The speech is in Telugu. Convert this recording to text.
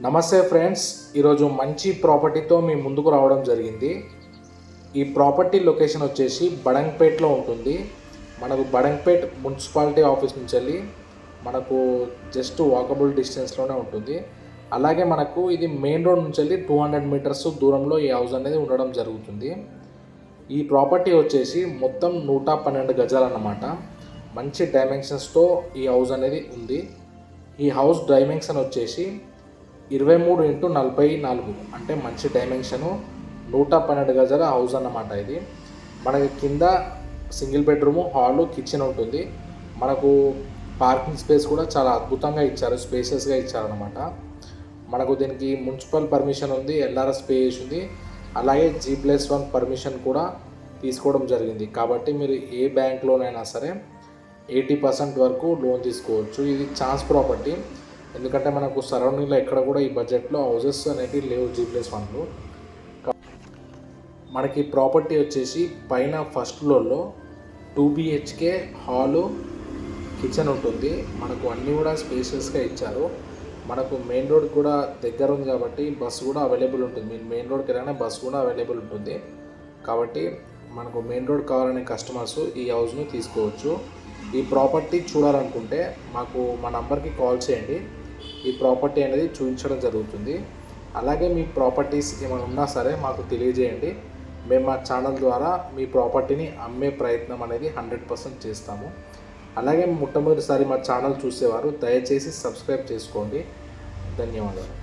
నమస్తే ఫ్రెండ్స్ ఈరోజు మంచి ప్రాపర్టీతో మీ ముందుకు రావడం జరిగింది. ఈ ప్రాపర్టీ లొకేషన్ వచ్చేసి బడంగ్పేట్లో ఉంటుంది. మనకు బడంగ్పేట్ మున్సిపాలిటీ ఆఫీస్ నుంచి వెళ్ళి మనకు జస్ట్ వాకబుల్ డిస్టెన్స్లోనే ఉంటుంది. అలాగే మనకు ఇది మెయిన్ రోడ్ నుంచి వెళ్ళి టూ హండ్రెడ్ మీటర్స్ దూరంలో ఈ హౌస్ అనేది ఉండడం జరుగుతుంది. ఈ ప్రాపర్టీ వచ్చేసి మొత్తం నూట పన్నెండు గజాలు అన్నమాట. మంచి డైమెన్షన్స్తో ఈ హౌస్ అనేది ఉంది. ఈ హౌస్ డైమెన్షన్ వచ్చేసి ఇరవై మూడు ఇంటూ నలభై నాలుగు. అంటే మంచి డైమెన్షను. నూట పన్నెండు గజాల హౌస్ అన్నమాట ఇది. మనకి కింద సింగిల్ బెడ్రూము హాలు కిచెన్ ఉంటుంది. మనకు పార్కింగ్ స్పేస్ కూడా చాలా అద్భుతంగా ఇచ్చారు. స్పేసెస్గా ఇచ్చారనమాట మనకు దీనికి మున్సిపల్ పర్మిషన్ ఉంది ఎల్ఆర్ఎస్ పే చేసి ఉంది. అలాగే జీ ప్లస్ వన్ పర్మిషన్ కూడా తీసుకోవడం జరిగింది. కాబట్టి మీరు ఏ బ్యాంక్లోనైనా సరే ఎయిటీ పర్సెంట్ వరకు లోన్ తీసుకోవచ్చు. ఇది ఛాన్స్ ప్రాపర్టీ. ఎందుకంటే మనకు సరౌండింగ్లో ఎక్కడ కూడా ఈ బడ్జెట్లో హౌసెస్ అనేవి లేవు జీ ప్లస్ వన్లు. మనకి ప్రాపర్టీ వచ్చేసి పైన ఫస్ట్ ఫ్లోర్లో టూ బిహెచ్కే హాలు కిచెన్ ఉంటుంది. మనకు అన్నీ కూడా స్పేషియస్గా ఇచ్చారు. మనకు మెయిన్ రోడ్ కూడా దగ్గర ఉంది కాబట్టి బస్సు కూడా అవైలబుల్ ఉంటుంది. మీరు మెయిన్ రోడ్కి వెళ్ళినా బస్సు కూడా అవైలబుల్ ఉంటుంది. కాబట్టి మనకు మెయిన్ రోడ్ కావాలనే కస్టమర్స్ ఈ హౌస్ను తీసుకోవచ్చు. ఈ ప్రాపర్టీ చూడాలనుకుంటే మాకు మా నంబర్కి కాల్ చేయండి. ఈ ప్రాపర్టీ అనేది చూపించడం జరుగుతుంది. అలాగే మీ ప్రాపర్టీస్ ఏమైనా ఉన్నా సరే మాకు తెలియజేయండి. మేము మా ఛానల్ ద్వారా మీ ప్రాపర్టీని అమ్మే ప్రయత్నం అనేది హండ్రెడ్ పర్సెంట్ చేస్తాము. అలాగే మొట్టమొదటిసారి మా ఛానల్ చూసేవారు దయచేసి సబ్స్క్రైబ్ చేసుకోండి. ధన్యవాదాలు.